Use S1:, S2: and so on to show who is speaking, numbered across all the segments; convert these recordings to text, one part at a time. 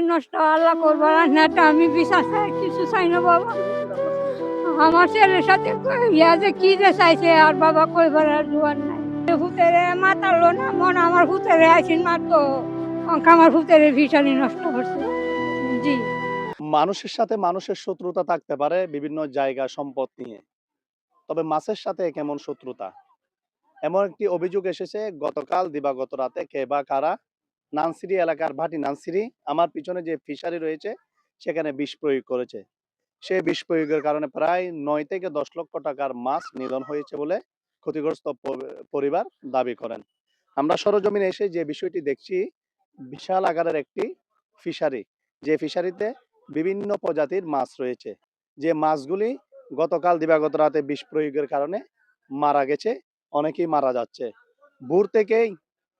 S1: নষ্ট আল্লাহ আমি বিশ্বাস কিছু চাই না বাবা। আমার ছেলের সাথে ইয়া যে কি যে চাইছে আর বাবা কইবার আর জোয়ার নাই। ভূতেরে মাতালো না, মন আমার মারতো। আমার ভিসারি নষ্ট জি।
S2: মানুষের সাথে মানুষের শত্রুতা থাকতে পারে বিভিন্ন জায়গা, সম্পদ নিয়ে। তবে মাছের সাথে কেমন শত্রুতা? এমন একটি অভিযোগ এসেছে, গতকাল দিবাগত রাতে কে বা কারা নানসিরি এলাকার ভাটি নানসিরি, আমার পিছনে যে ফিশারি রয়েছে, সেখানে বিষ প্রয়োগ করেছে। সেই বিষ প্রয়োগের কারণে প্রায় নয় থেকে দশ লক্ষ টাকার মাছ নিধন হয়েছে বলে ক্ষতিগ্রস্ত পরিবার দাবি করেন। আমরা সরজমিনে এসে যে বিষয়টি দেখছি, বিশাল আকারের একটি ফিশারি, যে ফিশারিতে বিভিন্ন প্রজাতির মাছ রয়েছে। যে মাছগুলি গতকাল দিবাগত রাতে বিষ প্রয়োগের কারণে মারা গেছে, অনেকেই মারা যাচ্ছে। ভোর থেকেই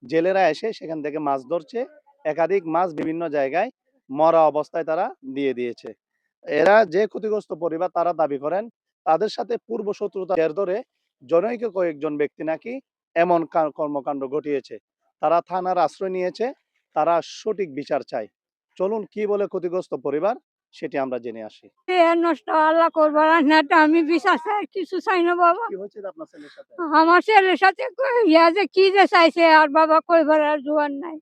S2: জেলেরা এসে সেখান থেকে মাছ ধরছে। একাধিক মাছ বিভিন্ন জায়গায় মরা অবস্থায় তারা দিয়ে দিয়েছে। এরা যে ক্ষতিগ্রস্ত পরিবার তারা দাবি করেন, তাদের সাথে পূর্ব শত্রুতা ধরে জনৈক কয়েকজন ব্যক্তি নাকি এমন কর্মকাণ্ড ঘটিয়েছে। তারা থানার আশ্রয় নিয়েছে, তারা সঠিক বিচার চায়। চলুন কি বলে ক্ষতিগ্রস্ত পরিবার? সেটি আমরা জেনে আসি।
S1: নষ্ট আল্লাহ করব রান্নাটা আমি বিশ্বাস চাই কিছু চাই না বাবা।
S2: কি হয়েছে আপনার ছেলের সাথে?
S1: আমার ছেলের সাথে ইয়া যে কি যে চাইছে আর বাবা কইবার আর জোয়ার নাই।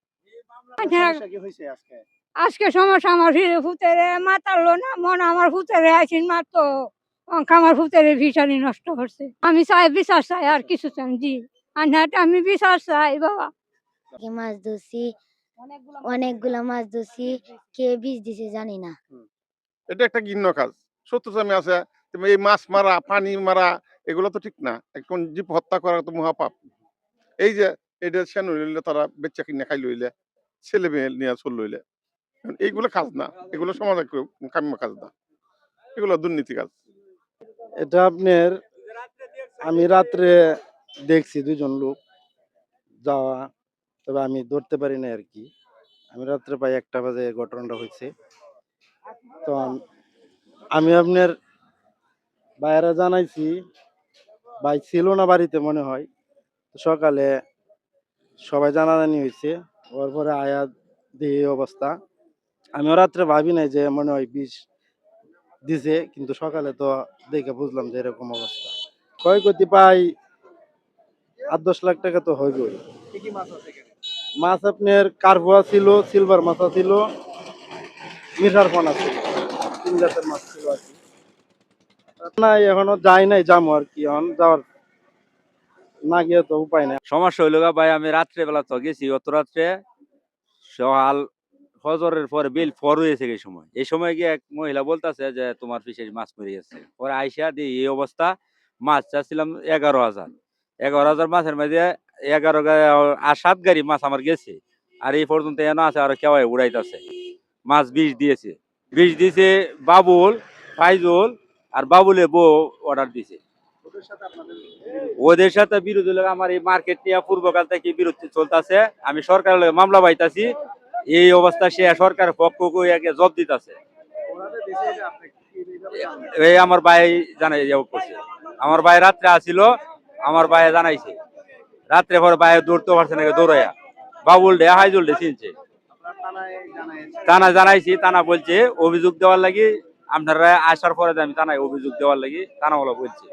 S2: আজকে?
S1: সমস্যা আমার ভূতেরে মাতালো না মন আমার ভূতেরে আইসিন মারতো অঙ্ক আমার ভূতেরে ভিসারি নষ্ট করছে। আমি চাই বিশ্বাস চাই আর কিছু চাই জি। আন্নাটা আমি বিশ্বাস চাই বাবা।
S3: মাছ ধরছি অনেকগুলা মাছ ধরছি। কে বীজ দিছে জানি না।
S4: এটা একটা ঘৃণ্য কাজ। শত্রুতামি আছে এই মাছ মারা, পানি মারা, এগুলো তো ঠিক না। এখন জীব হত্যা করা তো মহাপাপ। এই যে, এটা সেন লইলে, তারা বেচা কিনে খাই লইলে, ছেলে মেয়ে নিয়ে চল লইলে। এইগুলো কাজ না, এগুলো সমাজে কেউ কাম্য কাজ না। এগুলো দুর্নীতি কাজ।
S5: এটা আপনার, আমি রাত্রে দেখছি দুজন লোক যাওয়া, তবে আমি ধরতে পারি না আর কি। আমি রাত্রে প্রায় একটা বাজে ঘটনাটা হয়েছে তো আমি আপনার বাইরে জানাইছি, ভাই ছিল না বাড়িতে মনে হয়। সকালে সবাই জানাজানি হয়েছে ওর পরে আয়া দিয়ে অবস্থা। আমিও রাত্রে ভাবি নাই যে মনে হয় বিষ দিছে, কিন্তু সকালে তো দেখে বুঝলাম যে এরকম অবস্থা। ক্ষয়ক্ষতি পাই আট দশ লাখ টাকা তো হইবই।
S2: মাছ
S5: আপনার কার্ভোয়া ছিল, সিলভার মাছা ছিল, মিঠার ফোনা ছিল জাতের মাছ ছিল আর কি। না এখনও যাই নাই যাব আর কি, এখন যাওয়ার না গিয়ে তো উপায় নাই।
S6: সমস্যা হইল ভাই, আমি তো গেছি অত রাত্রে সকাল পরে বিল ফর হয়েছে এই সময়। এই সময় গিয়ে এক মহিলা বলতেছে যে, তোমার ফিশারি মাছ মরে গেছে। পরে আইসা দিয়ে এই অবস্থা, মাছ চাচ্ছিলাম এগারো হাজার। এগারো হাজার মাছের মাঝে এগারো আর সাত গাড়ি মাছ আমার গেছে। আর এই পর্যন্ত এনে আছে, আর কেউ উড়াইতেছে। মাছ বিষ দিয়েছে। বিষ দিছে বাবুল ফাইজুল আর বাবুলের বউ অর্ডার দিছে।
S2: ওদের সাথে
S6: বিরোধী লোক আমার এই মার্কেট নিয়ে পূর্বকাল থেকে বিরোধ চলতেছে। আমি সরকারের মামলা পাইতাছি। এই অবস্থা সে সরকারের পক্ষ জব দিতেছে? এই আমার ভাই জানাই যাব করছে। আমার ভাই রাত্রে আসিল আমার ভাই জানাইছে। রাত্রে পরে ভাই দৌড়তে পারছে নাকি দৌড়াইয়া। বাবুল ডে হাইজুল ডে চিনছে।
S2: থানায়?
S6: তানা জানাইছি তানা বলছে অভিযোগ দেওয়ার লাগি আপনারা আসার পরে আমি তানায় অভিযোগ দেওয়ার লাগি তানা বলা বলছে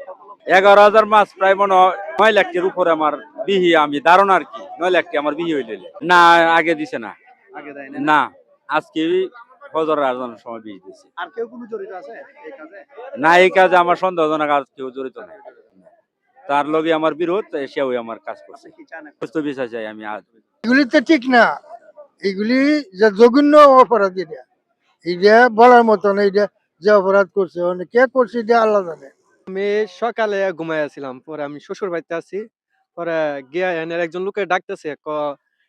S6: এগারো হাজার মাস প্রায় মনে হয় নয় লাখটির উপরে আমার বিহি আমি ধারণা আর কি নয় লাখটি আমার বিহি হইলে না আগে দিছে না।
S2: না?
S6: না আজকে ফজর আজানের সময় বিহি দিছে।
S2: আর কেউ কোনো জড়িত আছে এই কাজে?
S6: না এই কাজে আমার সন্দেহজনক আর কেউ জড়িত নাই। তার লগে আমার বিরোধ সেও আমার কাজ করছে। আমি আজ।
S7: এগুলি তো ঠিক না। এগুলি যে জঘন্য অপরাধ এটা। এটা বলার মতন এইটা যে অপরাধ করছে মানে কে করছে এটা আল্লাহ জানে।
S8: আমি সকালে ঘুমাই আছিলাম পরে আমি শ্বশুর বাড়িতে আছি পরে গিয়া একজন লোকে ডাকতেছে ক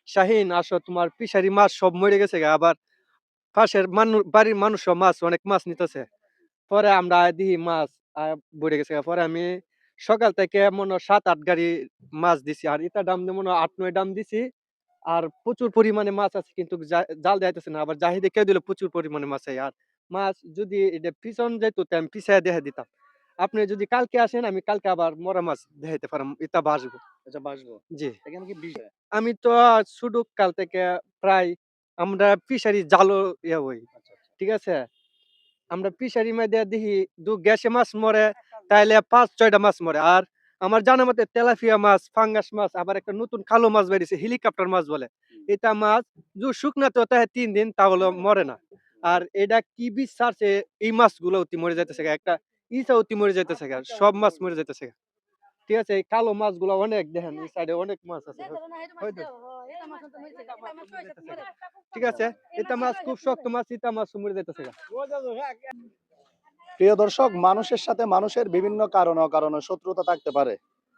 S8: শাহিন আসো তোমার পিসারি মাছ সব মরে গেছে গা, আবার পাশের মানুষ বাড়ির মানুষ সব মাছ অনেক মাছ নিতেছে। পরে আমরা দিই মাছ বড়ে গেছে গা। পরে আমি সকাল থেকে মনে সাত আট গাড়ি মাছ দিছি আর এটা দাম মনে আট নয় দাম দিছি। আর প্রচুর পরিমাণে মাছ আছে কিন্তু জা- জাল দেখাইতেছে না। আবার জাহিদে কেউ দিলে প্রচুর পরিমাণে মাছ হয় আর মাছ যদি এটা পিছন যেত তো আমি পিছায় দেখা দিতাম। আপনি যদি কালকে আসেন আমি কালকে আবার মরা মাছ দেখাইতে পারলাম এটা বাসবো
S2: আচ্ছা বাসবো
S8: জি।
S2: এখানে কি বিষ
S8: আমি তো শুধু কাল থেকে প্রায় আমরা ফিশারি জালও ইয়া হই ঠিক আছে? আমরা ফিশারি মধ্যে দেখি দু গ্যাসে মাছ মরে তাইলে পাঁচ ছয়টা মাছ মরে। আর আমার জানা মতে তেলাপিয়া মাছ ফাঙ্গাস মাছ আবার একটা নতুন কালো মাছ বেরিয়েছে হেলিকপ্টার মাছ বলে এটা মাছ যে শুকনাতে তাই তিন দিন তাহলে মরে না আর এটা কি বিষ ছাড়ছে এই মাছগুলো অতি মরে যাইতেছে গা। একটা ইসা অতি মরে যাইতেছে গা। সব মাছ মরে যাইতেছে। ঠিক আছে এই কালো মাছগুলো অনেক দেখেন এই সাইডে অনেক মাছ আছে ঠিক আছে এটা মাছ খুব শক্ত মাছ ইটা মাছ মরে যাইতেছে।
S2: প্রিয় দর্শক, মানুষের সাথে মানুষের বিভিন্ন কারণ, অকারণে শত্রুতা থাকতে পারে,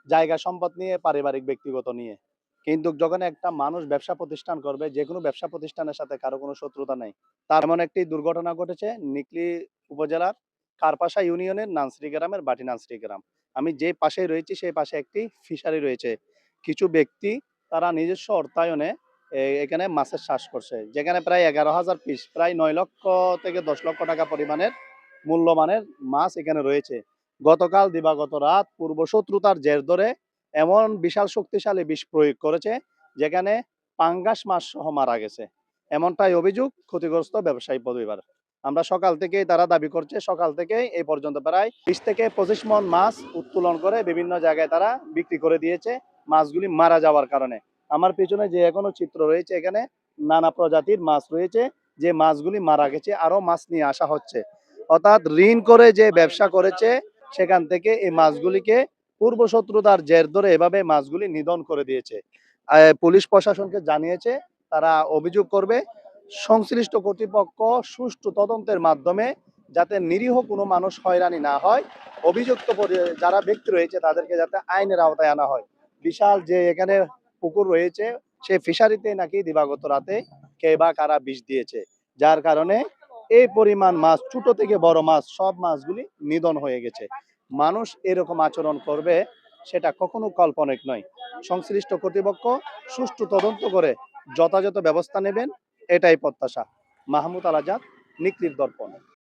S2: জায়গা সম্পদ নিয়ে, পারিবারিক ব্যক্তিগত নিয়ে। কিন্তু যখন একটা মানুষ ব্যবসা প্রতিষ্ঠান করবে যে কোনো ব্যবসা প্রতিষ্ঠানের সাথে কারও কোনো শত্রুতা নেই। তার এমন একটি দুর্ঘটনা ঘটেছে নিকলি উপজেলার কারপাশা ইউনিয়নের নানসরি গ্রামের বাটি নানসরি গ্রাম। আমি যে পাশে রয়েছি, সেই পাশে একটি ফিশারি রয়েছে। কিছু ব্যক্তি তারা নিজস্ব অর্থায়নে এখানে মাছের চাষ করছে। যেখানে প্রায় এগারো হাজার পিস, প্রায় নয় লক্ষ থেকে দশ লক্ষ টাকা পরিমাণের মূল্যমানের মাছ এখানে রয়েছে। গতকাল দিবাগত রাত পূর্ব শত্রুতার জের ধরে এমন বিশাল শক্তিশালী বিষ প্রয়োগ করেছে, যেখানে পাঙ্গাস মাছ সহ মারা গেছে। এমনটাই অভিযোগ ক্ষতিগ্রস্ত ব্যবসায়ী পরিবার। আমরা সকাল থেকেই তারা দাবি করছে, সকাল থেকেই এই পর্যন্ত প্রায় বিশ থেকে পঁচিশ মন মাছ উত্তোলন করে বিভিন্ন জায়গায় তারা বিক্রি করে দিয়েছে, মাছগুলি মারা যাওয়ার কারণে। আমার পিছনে যে এখনও চিত্র রয়েছে, এখানে নানা প্রজাতির মাছ রয়েছে, যে মাছগুলি মারা গেছে আরও মাছ নিয়ে আসা হচ্ছে। অর্থাৎ ঋণ করে যে ব্যবসা করেছে, সেখান থেকে এই মাছগুলিকে পূর্ব শত্রুতার জের ধরে এভাবে মাছগুলি নিধন করে দিয়েছে। পুলিশ প্রশাসনকে জানিয়েছে, তারা অভিযোগ করবে, সংশ্লিষ্ট কর্তৃপক্ষ সুষ্ঠু তদন্তের মাধ্যমে যাতে নিরীহ কোনো মানুষ হয়রানি না হয়। অভিযুক্ত যারা ব্যক্তি রয়েছে, তাদেরকে যাতে আইনের আওতায় আনা হয়। বিশাল যে এখানে পুকুর রয়েছে সে ফিশারিতে নাকি দিবাগত রাতে কে বা কারা বিষ দিয়েছে। যার কারণে এই পরিমাণ মাছ, ছোট থেকে বড় মাছ, সব মাছগুলি নিধন হয়ে গেছে। মানুষ এরকম আচরণ করবে সেটা কখনো কল্পনিক নয়। সংশ্লিষ্ট কর্তৃপক্ষ সুষ্ঠু তদন্ত করে যথাযথ ব্যবস্থা নেবেন, এটাই প্রত্যাশা। মাহমুদ আলাজাদ, নিকৃত দর্পণ।